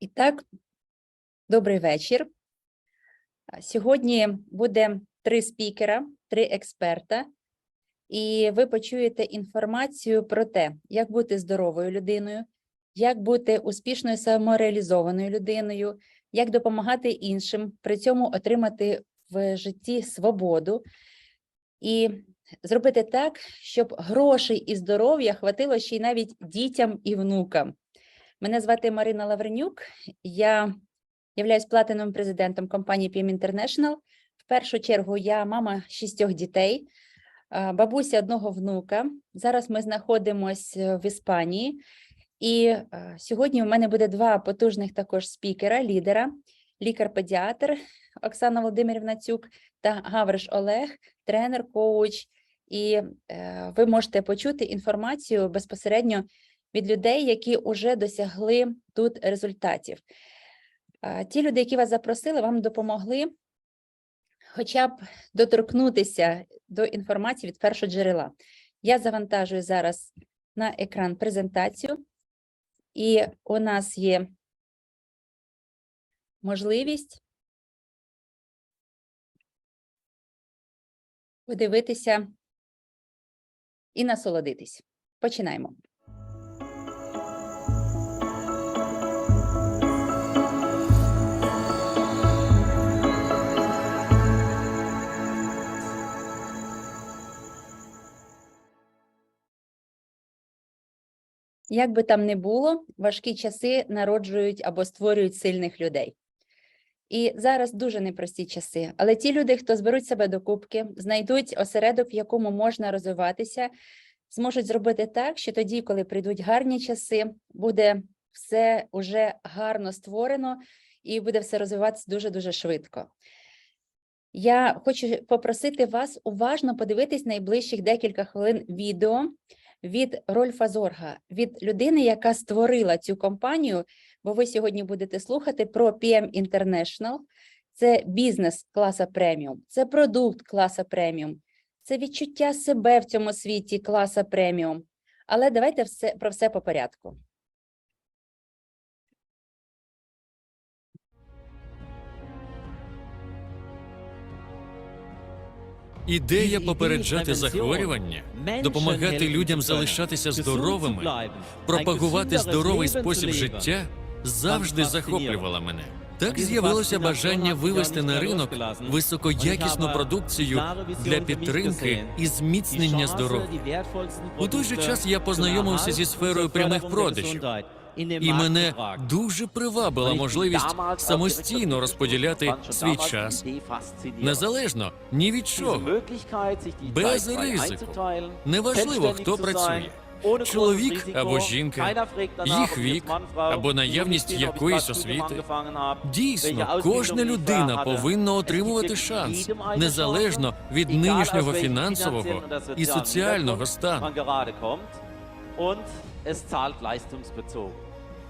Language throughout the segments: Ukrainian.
І так, добрий вечір. Сьогодні буде три спікера, три експерта, і ви почуєте інформацію про те, як бути здоровою людиною, як бути успішною самореалізованою людиною, як допомагати іншим, при цьому отримати в житті свободу і зробити так, щоб грошей і здоров'я хватило ще й навіть дітям і внукам. Мене звати Марина Лавренюк. Я являюсь платиновим президентом компанії PM International. В першу чергу я мама шістьох дітей, бабуся одного внука. Зараз ми знаходимося в Іспанії, і сьогодні у мене буде два потужних також спікера, лідера, лікар-педіатр Оксана Володимирівна Цюк та Гавриш Олег, тренер, коуч. І е, ви можете почути інформацію безпосередньо від людей, які вже досягли тут результатів. Ті люди, які вас запросили, вам допомогли хоча б доторкнутися до інформації від першого джерела. Я завантажую зараз на екран презентацію, і у нас є можливість подивитися і насолодитись. Починаємо. Як би там не було, важкі часи народжують або створюють сильних людей. І зараз дуже непрості часи. Але ті люди, хто зберуть себе до кубки, знайдуть осередок, в якому можна розвиватися, зможуть зробити так, що тоді, коли прийдуть гарні часи, буде все уже гарно створено і буде все розвиватися дуже дуже швидко. Я хочу попросити вас уважно подивитись найближчих декілька хвилин відео від Рольфа Зорга, від людини, яка створила цю компанію, бо ви сьогодні будете слухати про PM International. Це бізнес класа преміум, це продукт класа преміум, це відчуття себе в цьому світі класа преміум. Але давайте все про все по порядку. Ідея попереджати захворювання, допомагати людям залишатися здоровими, пропагувати здоровий спосіб життя завжди захоплювала мене. Так з'явилося бажання вивести на ринок високоякісну продукцію для підтримки і зміцнення здоров'я. У той же час я познайомився зі сферою прямих продажів, і мене дуже привабила можливість самостійно розподіляти свій час незалежно ні від чого. без ризику. Неважливо, хто працює. Чоловік або жінка, їх вік або наявність якоїсь освіти. Дійсно, кожна людина повинна отримувати шанс незалежно від нинішнього фінансового і соціального стану.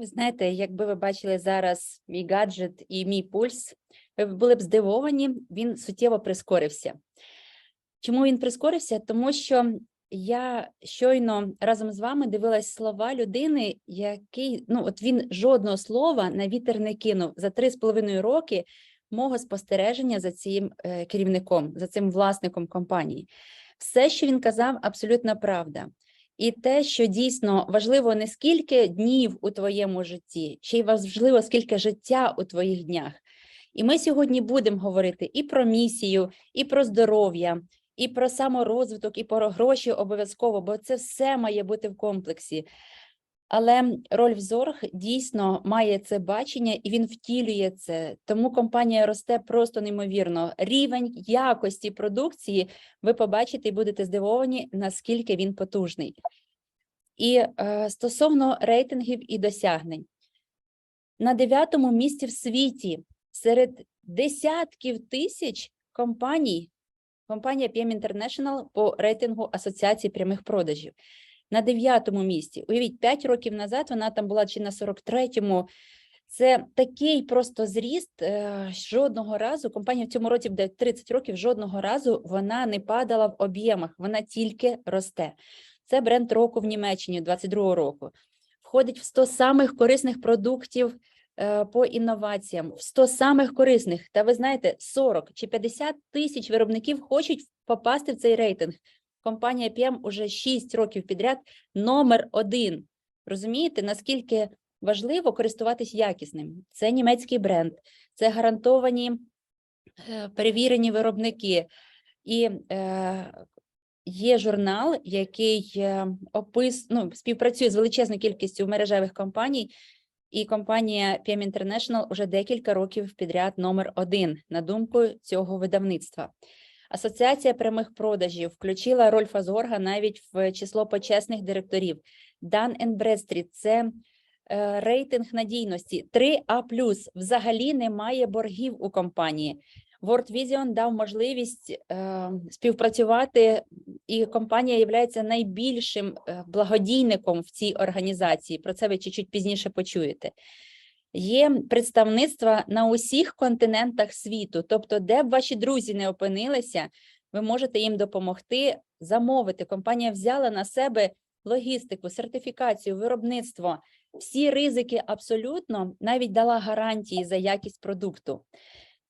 Ви знаєте, якби ви бачили зараз мій гаджет і мій пульс, ви були б здивовані, він суттєво прискорився. Чому він прискорився? Тому що я щойно разом з вами дивилась слова людини, який ну от він жодного слова на вітер не кинув за три з половиною роки мого спостереження за цим е, керівником, за цим власником компанії. Все, що він казав, абсолютно правда. І те, що дійсно важливо не скільки днів у твоєму житті, ще й важливо, скільки життя у твоїх днях. І ми сьогодні будемо говорити і про місію, і про здоров'я, і про саморозвиток, і про гроші обов'язково, бо це все має бути в комплексі. Але Рольф Зорг дійсно має це бачення і він втілює це. Тому компанія росте просто неймовірно. Рівень якості продукції ви побачите і будете здивовані, наскільки він потужний. І е, стосовно рейтингів і досягнень, на дев'ятому місці в світі серед десятків тисяч компаній, компанія PM International по рейтингу Асоціації прямих продажів. На дев'ятому місці. Уявіть, 5 років назад вона там була чи на 43-му. Це такий просто зріст. е, Жодного разу компанія в цьому році буде 30 років. Жодного разу вона не падала в об'ємах, вона тільки росте. Це бренд року в Німеччині 22-го року. Входить в 100 самих корисних продуктів е, по інноваціям, в 100 самих корисних. Та ви знаєте, 40 чи 50 тисяч виробників хочуть попасти в цей рейтинг. Компанія PM уже 6 років підряд номер один. Розумієте, наскільки важливо користуватись якісним? Це німецький бренд, це гарантовані е, перевірені виробники. І е, є журнал, який е, опис, ну, співпрацює з величезною кількістю мережевих компаній, і компанія PM International уже декілька років підряд номер один, на думку цього видавництва. Асоціація прямих продажів включила Рольфа Зорга навіть в число почесних директорів. Dun Bradstreet – це е, рейтинг надійності 3А+. Взагалі немає боргів у компанії. World Vision дав можливість е, співпрацювати, і компанія є найбільшим е, благодійником в цій організації. Про це ви чуть-чуть пізніше почуєте. Є представництва на усіх континентах світу, тобто, де б ваші друзі не опинилися, ви можете їм допомогти замовити. Компанія взяла на себе логістику, сертифікацію, виробництво, всі ризики абсолютно навіть дала гарантії за якість продукту.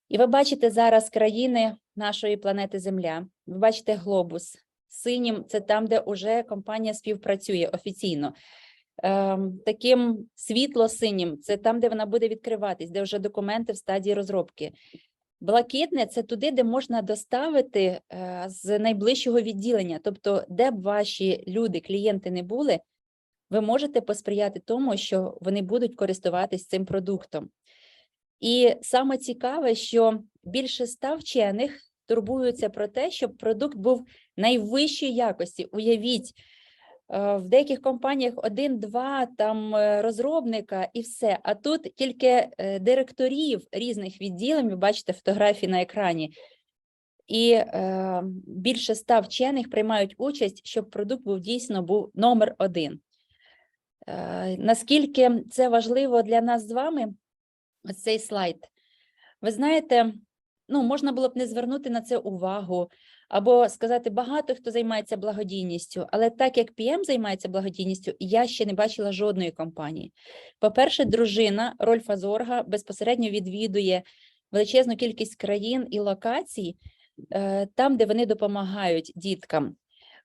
І ви бачите зараз країни нашої планети Земля. Ви бачите глобус. Синім це там, де вже компанія співпрацює офіційно. Ем, таким світло-синім це там, де вона буде відкриватись, де вже документи в стадії розробки. Блакитне це туди, де можна доставити е, з найближчого відділення. Тобто, де б ваші люди, клієнти не були, ви можете посприяти тому, що вони будуть користуватись цим продуктом. І саме цікаве, що більше ста вчених турбуються про те, щоб продукт був найвищої якості. Уявіть, в деяких компаніях один-два там е, розробника і все. А тут тільки е, директорів різних відділень, ви бачите фотографії на екрані, і е, більше ста вчених приймають участь, щоб продукт був дійсно був номер один. Е, наскільки це важливо для нас з вами? цей слайд. Ви знаєте, ну, можна було б не звернути на це увагу, або сказати, багато хто займається благодійністю, але так як PM займається благодійністю, я ще не бачила жодної компанії. По-перше, дружина Рольфа Зорга безпосередньо відвідує величезну кількість країн і локацій, е, там, де вони допомагають діткам.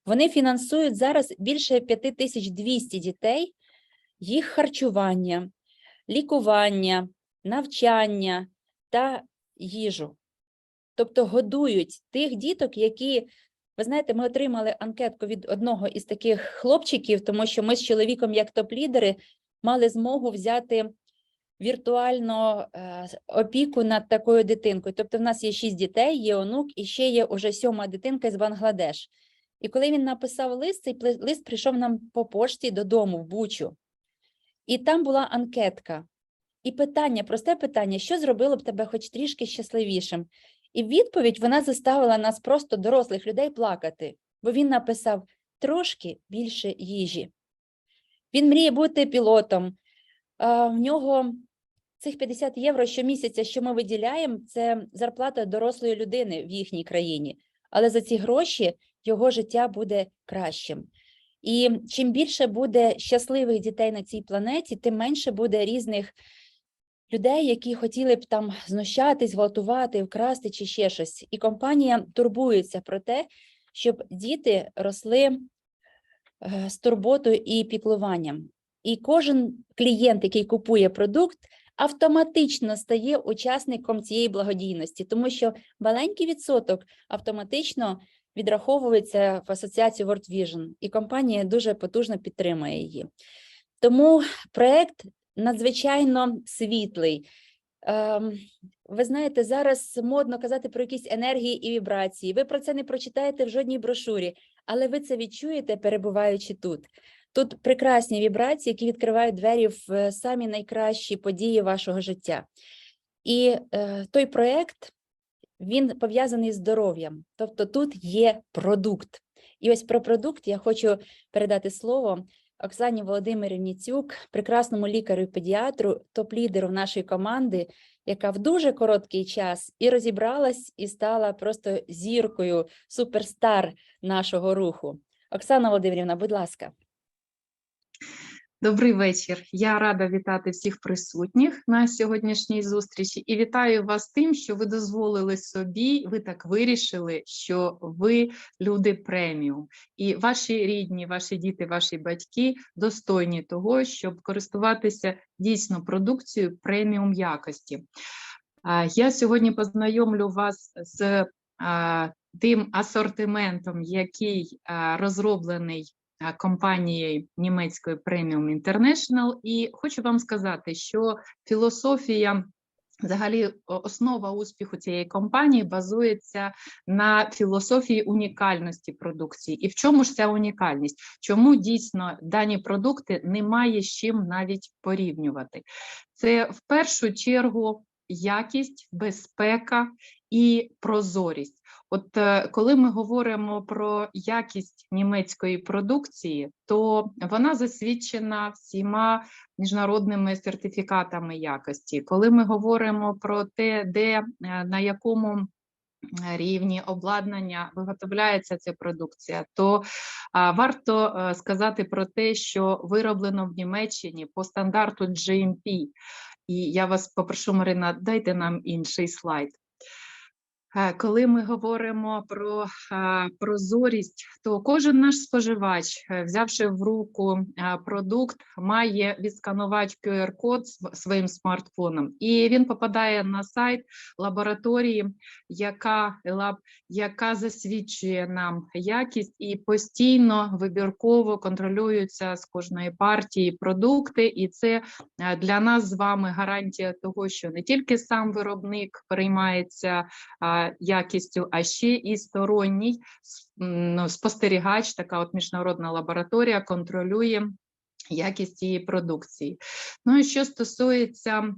Вони фінансують зараз більше 5200 дітей, їх харчування, лікування, навчання та їжу. Тобто годують тих діток, які, ви знаєте, ми отримали анкетку від одного із таких хлопчиків, тому що ми з чоловіком, як топ-лідери, мали змогу взяти віртуально е, опіку над такою дитинкою. Тобто, в нас є шість дітей, є онук, і ще є уже сьома дитинка з Бангладеш. І коли він написав лист, цей лист прийшов нам по пошті додому, в Бучу. І там була анкетка. І питання, просте питання, що зробило б тебе хоч трішки щасливішим? І відповідь вона заставила нас просто дорослих людей плакати, бо він написав трошки більше їжі. Він мріє бути пілотом. В нього цих 50 євро щомісяця, що ми виділяємо, це зарплата дорослої людини в їхній країні. Але за ці гроші його життя буде кращим. І чим більше буде щасливих дітей на цій планеті, тим менше буде різних людей, які хотіли б там знущатись, гвалтувати, вкрасти чи ще щось. І компанія турбується про те, щоб діти росли е, з турботою і піклуванням. І кожен клієнт, який купує продукт, автоматично стає учасником цієї благодійності, тому що маленький відсоток автоматично відраховується в асоціацію World Vision, і компанія дуже потужно підтримує її. Тому проект надзвичайно світлий. Ем, Ви знаєте, зараз модно казати про якісь енергії і вібрації. Ви про це не прочитаєте в жодній брошурі, але ви це відчуєте, перебуваючи тут. Тут прекрасні вібрації, які відкривають двері в е, самі найкращі події вашого життя. І е, той проект він пов'язаний з здоров'ям. Тобто тут є продукт. І ось про продукт я хочу передати слово Оксані Володимирівні Цюк, прекрасному лікарю педіатру, топ-лідеру нашої команди, яка в дуже короткий час і розібралась, і стала просто зіркою, суперстар нашого руху. Оксана Володимирівна, будь ласка. Добрий вечір. Я рада вітати всіх присутніх на сьогоднішній зустрічі і вітаю вас тим, що ви дозволили собі, ви так вирішили, що ви люди преміум, і ваші рідні, ваші діти, ваші батьки достойні того, щоб користуватися дійсно продукцією преміум якості. Я сьогодні познайомлю вас з тим асортиментом, який розроблений компанією німецької Premium International. І хочу вам сказати, що філософія. Взагалі, основа успіху цієї компанії базується на філософії унікальності продукції. І в чому ж ця унікальність? Чому дійсно дані продукти немає з чим навіть порівнювати? Це в першу чергу якість, безпека і прозорість. От е, коли ми говоримо про якість німецької продукції, то вона засвідчена всіма міжнародними сертифікатами якості. Коли ми говоримо про те, де е, на якому рівні обладнання виготовляється ця продукція, то а, варто е, сказати про те, що вироблено в Німеччині по стандарту GMP. І я вас попрошу, Марина, дайте нам інший слайд. Е, Коли ми говоримо про е, прозорість, то кожен наш споживач, е, взявши в руку продукт, має відсканувати QR-код св- своїм смартфоном, і він попадає на сайт лабораторії, яка лаб, яка засвідчує нам якість і постійно вибірково контролюються з кожної партії продукти, і це для нас з вами гарантія того, що не тільки сам виробник переймається якістю, а ще і сторонній ну, спостерігач, така от міжнародна лабораторія контролює якість цієї продукції. Ну і що стосується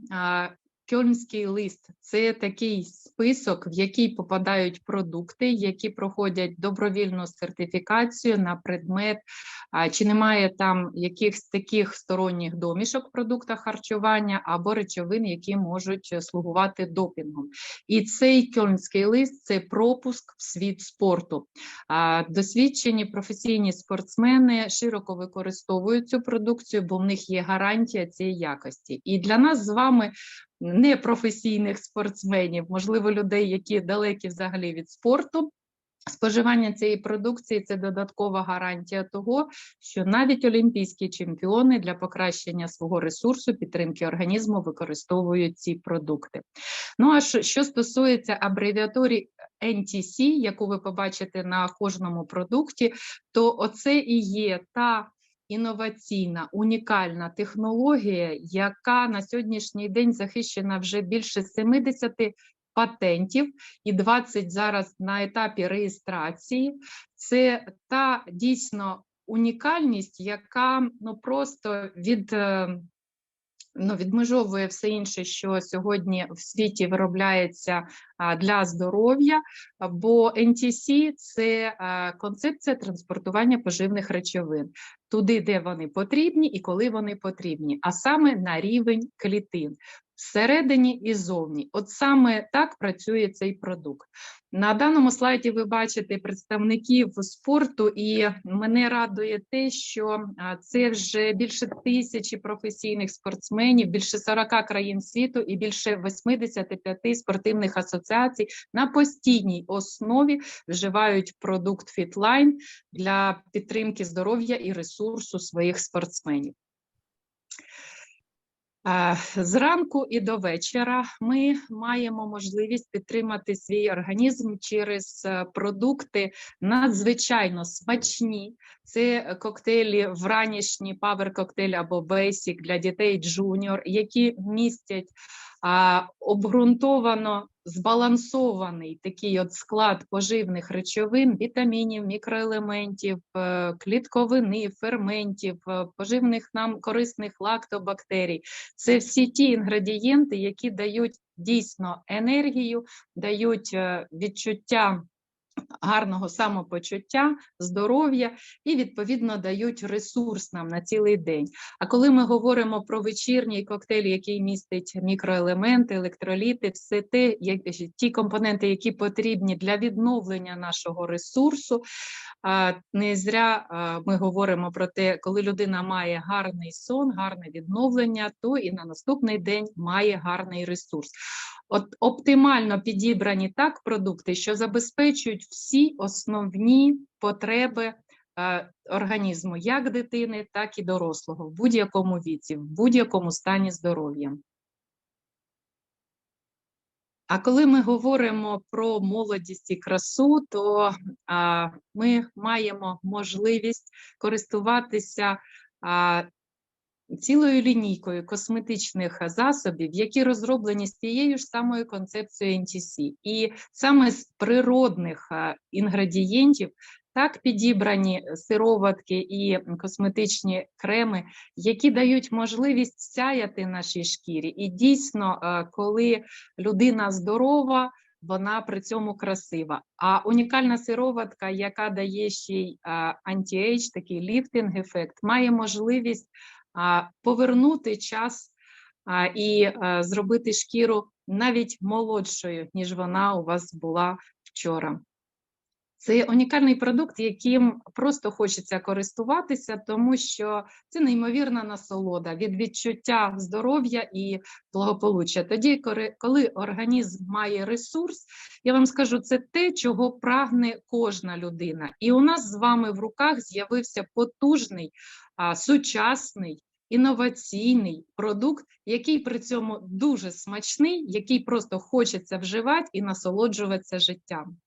Кьольнський лист це такий список, в який попадають продукти, які проходять добровільну сертифікацію на предмет, чи немає там якихось таких сторонніх домішок в харчування або речовин, які можуть слугувати допінгом. І цей кьольнський лист це пропуск в світ спорту. Досвідчені професійні спортсмени широко використовують цю продукцію, бо в них є гарантія цієї якості. І для нас з вами непрофесійних спортсменів, можливо, людей, які далекі взагалі від спорту. Споживання цієї продукції це додаткова гарантія того, що навіть олімпійські чемпіони для покращення свого ресурсу, підтримки організму використовують ці продукти. Ну а що, стосується абревіатури NTC, яку ви побачите на кожному продукті, то оце і є та інноваційна, унікальна технологія, яка на сьогоднішній день захищена вже більше 70 патентів і 20 зараз на етапі реєстрації. Це та дійсно унікальність, яка ну просто від. Ну, відмежовує все інше, що сьогодні в світі виробляється для здоров'я, бо NTC – це концепція транспортування поживних речовин туди, де вони потрібні і коли вони потрібні, а саме на рівень клітин. Всередині і зовні. От саме так працює цей продукт. На даному слайді ви бачите представників спорту, і мене радує те, що це вже більше тисячі професійних спортсменів, більше 40 країн світу і більше 85 спортивних асоціацій на постійній основі вживають продукт FitLine для підтримки здоров'я і ресурсу своїх спортсменів. Зранку і до вечора ми маємо можливість підтримати свій організм через е, продукти надзвичайно смачні. Це коктейлі вранішні, павер коктейль або бейсік для дітей джуніор, які містять обґрунтовано збалансований такий от склад поживних речовин, вітамінів, мікроелементів, е, клітковини, ферментів, е, поживних нам корисних лактобактерій. Це всі ті інгредієнти, які дають дійсно енергію, дають е, відчуття гарного самопочуття, здоров'я і відповідно дають ресурс нам на цілий день. А коли ми говоримо про вечірній коктейль, який містить мікроелементи, електроліти, все те, як, ті компоненти, які потрібні для відновлення нашого ресурсу. Не зря ми говоримо про те, коли людина має гарний сон, гарне відновлення, то і на наступний день має гарний ресурс. От оптимально підібрані так продукти, що забезпечують всі основні потреби е, організму, як дитини, так і дорослого, в будь-якому віці, в будь-якому стані здоров'я. А коли ми говоримо про молодість і красу, то а, ми маємо можливість користуватися а, цілою лінійкою косметичних засобів, які розроблені з тією ж самою концепцією NTC. І саме з природних інгредієнтів так підібрані сироватки і косметичні креми, які дають можливість сяяти нашій шкірі. І дійсно, коли людина здорова, вона при цьому красива. А унікальна сироватка, яка дає ще й анті-ейдж, такий ліфтинг-ефект, має можливість повернути час і зробити шкіру навіть молодшою, ніж вона у вас була вчора. Це унікальний продукт, яким просто хочеться користуватися, тому що це неймовірна насолода від відчуття здоров'я і благополуччя. Тоді, коли- коли організм має ресурс, я вам скажу, це те, чого прагне кожна людина. І у нас з вами в руках з'явився потужний, сучасний. Інноваційний продукт, який при цьому дуже смачний, який просто хочеться вживати і насолоджуватися життям.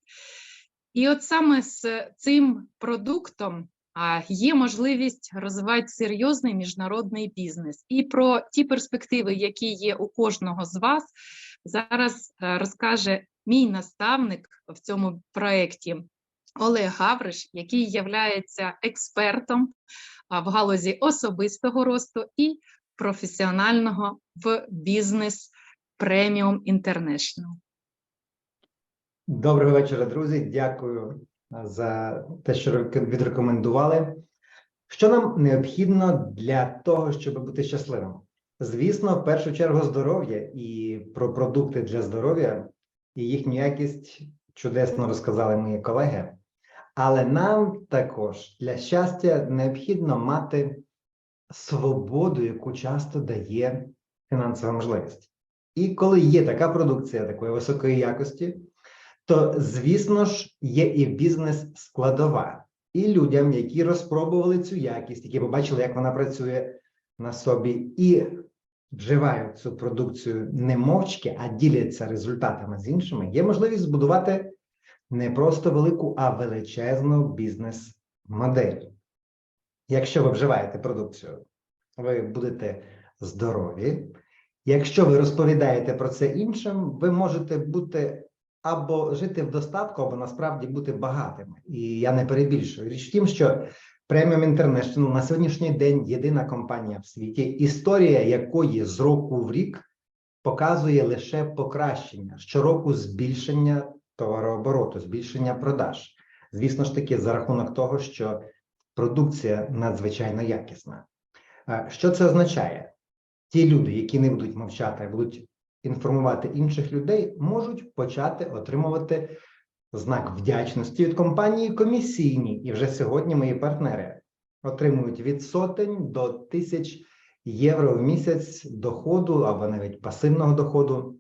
І от саме з цим продуктом є можливість розвивати серйозний міжнародний бізнес. І про ті перспективи, які є у кожного з вас, зараз е, розкаже мій наставник в цьому проєкті Олег Гавриш, який є експертом в галузі особистого росту і професіонального в бізнес преміум International. Доброго вечора, друзі. Дякую за те, що відрекомендували. Що нам необхідно для того, щоб бути щасливим? Звісно, в першу чергу здоров'я і про продукти для здоров'я і їхню якість чудесно розказали мої колеги. Але нам також для щастя необхідно мати свободу, яку часто дає фінансова можливість. І коли є така продукція такої високої якості, то звісно ж є і бізнес складова. І людям, які розпробували цю якість, які побачили, як вона працює на собі, і вживають цю продукцію не мовчки, а діляться результатами з іншими, є можливість збудувати не просто велику, а величезну бізнес-модель. Якщо ви вживаєте продукцію, ви будете здорові. Якщо ви розповідаєте про це іншим, ви можете бути або жити в достатку, або насправді бути багатими. І я не перебільшую. Річ в тім, що Premium International на сьогоднішній день єдина компанія в світі, історія якої з року в рік показує лише покращення щороку збільшення товарообороту, збільшення продаж. Звісно ж таки, за рахунок того, що продукція надзвичайно якісна. Е, Що це означає? ті люди, які не будуть мовчати, а будуть інформувати інших людей, можуть почати отримувати знак вдячності від компанії комісійні. І вже сьогодні мої партнери отримують від сотень до тисяч євро в місяць доходу або навіть пасивного доходу.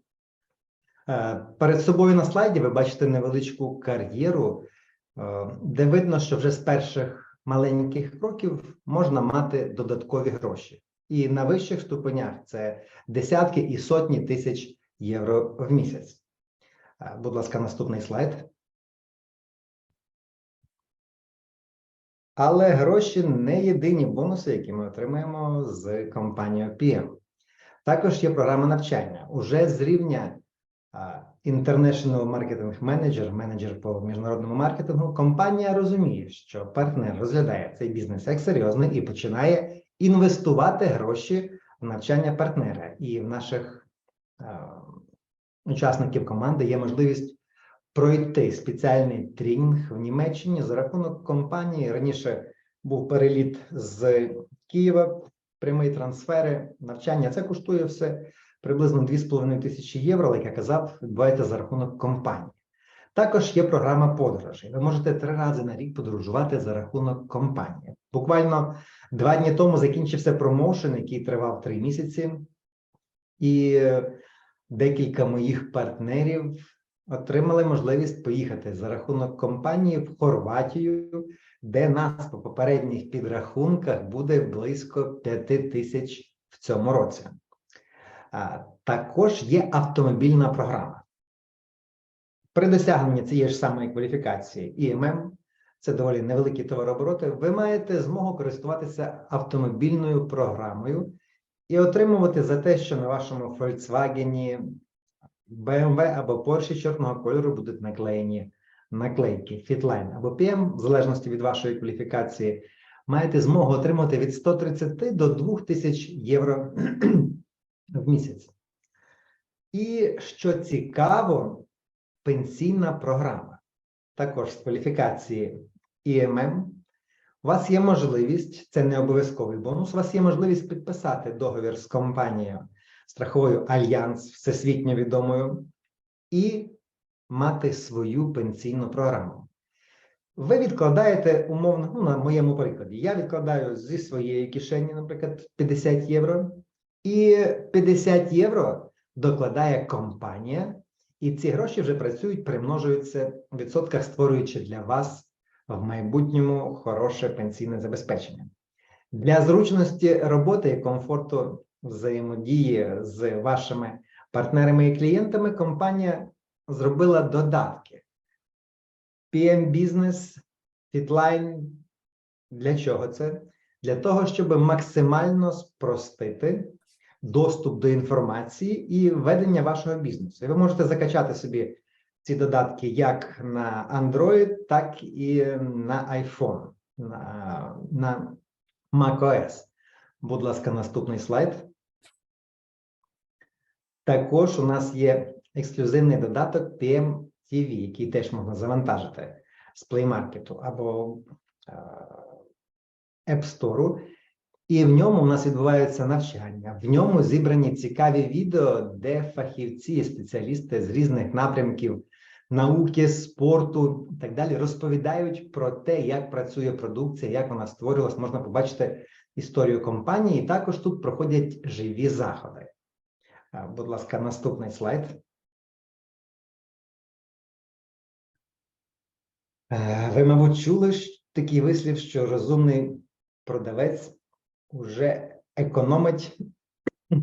Е, Перед собою на слайді ви бачите невеличку кар'єру, е, де видно, що вже з перших маленьких кроків можна мати додаткові гроші. І на вищих ступенях це десятки і сотні тисяч євро в місяць. Е, Будь ласка, наступний слайд. Але гроші не єдині бонуси, які ми отримаємо з компанією PM. Також є програма навчання. Уже з рівня Manager, менеджер по міжнародному маркетингу, компанія розуміє, що партнер розглядає цей бізнес як серйозний і починає інвестувати гроші в навчання партнера. І в наших учасників команди є можливість пройти спеціальний тренінг в Німеччині за рахунок компанії. Раніше був переліт з Києва, прямі трансфери, навчання. Це коштує все приблизно 2,5 тисячі євро, як я казав, відбувається за рахунок компанії. Також є програма подорожей. Ви можете три рази на рік подорожувати за рахунок компанії. Буквально два дні тому закінчився промоушен, який тривав три місяці, і декілька моїх партнерів отримали можливість поїхати за рахунок компанії в Хорватію, де нас по попередніх підрахунках буде близько 5 тисяч в цьому році. Також є автомобільна програма. При досягненні цієї ж самої кваліфікації ІММ, це доволі невеликі товарообороти, ви маєте змогу користуватися автомобільною програмою і отримувати за те, що на вашому Volkswagen, BMW або Porsche чорного кольору будуть наклеєні наклейки Fitline або PM, в залежності від вашої кваліфікації, маєте змогу отримати від 130 до 2000 євро в місяць. І що цікаво, пенсійна програма. Також з кваліфікації ІММ. У вас є можливість, це не обов'язковий бонус, у вас є можливість підписати договір з компанією страховою Альянс, всесвітньо відомою, і мати свою пенсійну програму. Ви відкладаєте умовно, ну, на моєму прикладі, я відкладаю зі своєї кишені, наприклад, 50 євро, і 50 євро докладає компанія, і ці гроші вже працюють, примножуються в відсотках, створюючи для вас в майбутньому хороше пенсійне забезпечення. Для зручності роботи і комфорту взаємодії з вашими партнерами і клієнтами компанія зробила додатки. PM Business, Fitline. Для чого це? Для того, щоб максимально спростити доступ до інформації і ведення вашого бізнесу. І ви можете закачати собі ці додатки як на Android, так і на iPhone, на, на macOS. Будь ласка, наступний слайд. Також у нас є ексклюзивний додаток PM TV, який теж можна завантажити з Play Market або е, App Store. І в ньому у нас відбуваються навчання. В ньому зібрані цікаві відео, де фахівці, спеціалісти з різних напрямків науки, спорту і так далі розповідають про те, як працює продукція, як вона створювалась. Можна побачити історію компанії. І також тут проходять живі заходи. Будь ласка, наступний слайд. Е, Ви, мабуть, чули такий вислів, що розумний продавець вже економить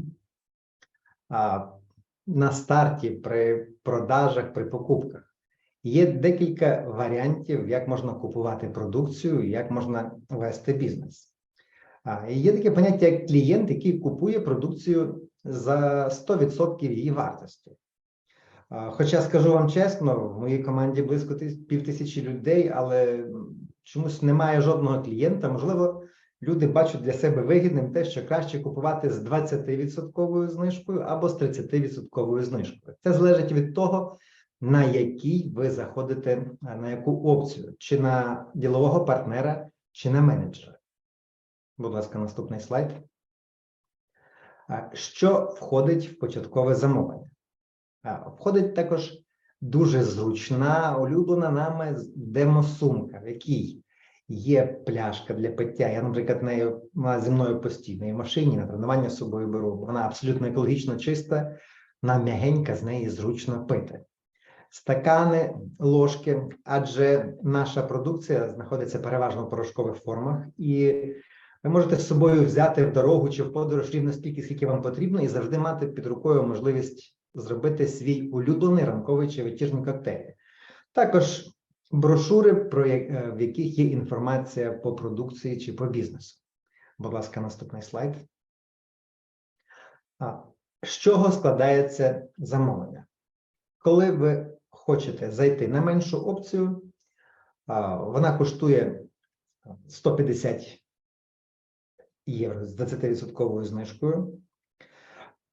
на старті при продажах, при покупках. Є декілька варіантів, як можна купувати продукцію, як можна вести бізнес. Є таке поняття, як клієнт, який купує продукцію за 100% її вартості. Хоча скажу вам чесно, в моїй команді близько тис- півтисячі людей, але чомусь немає жодного клієнта. Можливо, люди бачать для себе вигідним те, що краще купувати з 20% знижкою або з 30% знижкою. Це залежить від того, на який ви заходите, на яку опцію, чи на ділового партнера, чи на менеджера. Будь ласка, наступний слайд. Що входить в початкове замовлення? Входить також дуже зручна, улюблена нами демосумка, в якій є пляшка для пиття. Я, наприклад, нею зі мною постійно і в машині на тренування з собою беру. Вона абсолютно екологічно чиста, вона м'ягенька, з неї зручно пити. Стакани, ложки, адже наша продукція знаходиться переважно в порошкових формах, і ви можете з собою взяти в дорогу чи в подорож рівно стільки, скільки вам потрібно, і завжди мати під рукою можливість зробити свій улюблений ранковий чи вечірній коктейль. Також брошури, про е, в яких є інформація по продукції чи по бізнесу. Будь ласка, наступний слайд. З чого складається замовлення? Коли ви хочете зайти на меншу опцію, вона коштує 150 євро з 20% знижкою.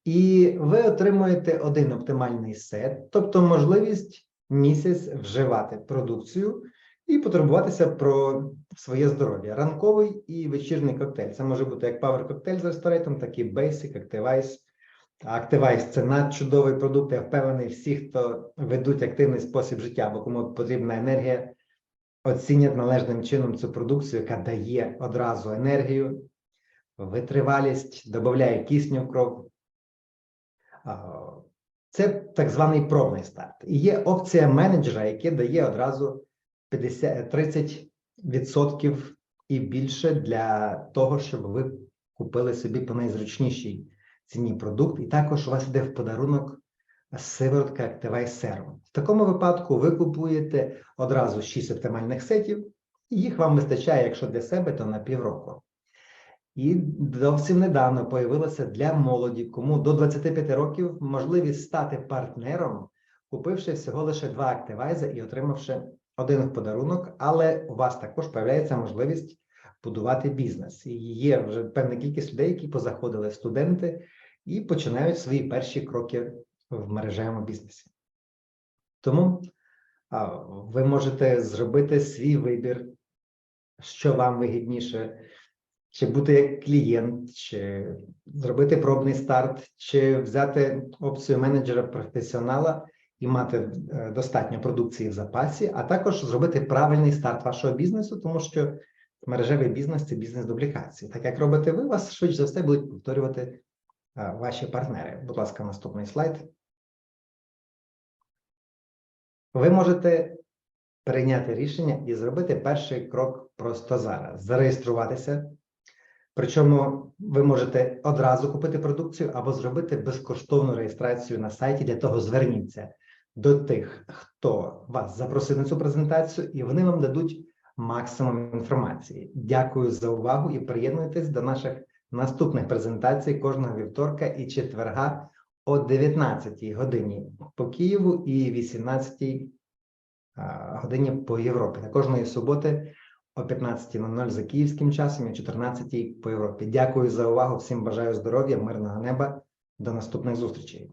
І ви отримуєте один оптимальний сет, тобто можливість місяць вживати продукцію і потурбуватися про своє здоров'я. Ранковий і вечірній коктейль. Це може бути як Power коктейль з ресторатом, так і Basic, Activize. Activize – це надчудовий продукт. Я впевнений, всі, хто ведуть активний спосіб життя або кому потрібна енергія, оцінять належним чином цю продукцію, яка дає одразу енергію, витривалість, додає кисню в кров. Це так званий пробний старт. І є опція менеджера, яка дає одразу 50, 30% і більше для того, щоб ви купили собі по найзручнішій ціні продукт. І також у вас йде в подарунок сиворотка Activise Serum. В такому випадку ви купуєте одразу 6 оптимальних сетів, і їх вам вистачає, якщо для себе, то на півроку. І зовсім недавно появилося для молоді, кому до 25 років можливість стати партнером, купивши всього лише два активайзи і отримавши один в подарунок, але у вас також появляється можливість будувати бізнес. І є вже певна кількість людей, які позаходили студенти і починають свої перші кроки в мережевому бізнесі. Тому ви можете зробити свій вибір, що вам вигідніше, чи бути як клієнт, чи зробити пробний старт, чи взяти опцію менеджера професіонала і мати е, достатньо продукції в запасі, а також зробити правильний старт вашого бізнесу, тому що мережевий бізнес це бізнес дублікації. Так як робите ви, вас швидше за все будуть повторювати е, ваші партнери. Будь ласка, наступний слайд. Ви можете прийняти рішення і зробити перший крок просто зараз. Зареєструватися. Причому ви можете одразу купити продукцію або зробити безкоштовну реєстрацію на сайті. Для того зверніться до тих, хто вас запросив на цю презентацію, і вони вам дадуть максимум інформації. Дякую за увагу і приєднуйтесь до наших наступних презентацій кожного вівторка і четверга о 19 годині по Києву і 18 а, годині по Європі. Та кожної суботи о 15.00 за київським часом і о 14 по Європі. Дякую за увагу. Всім бажаю здоров'я, мирного неба. До наступних зустрічей.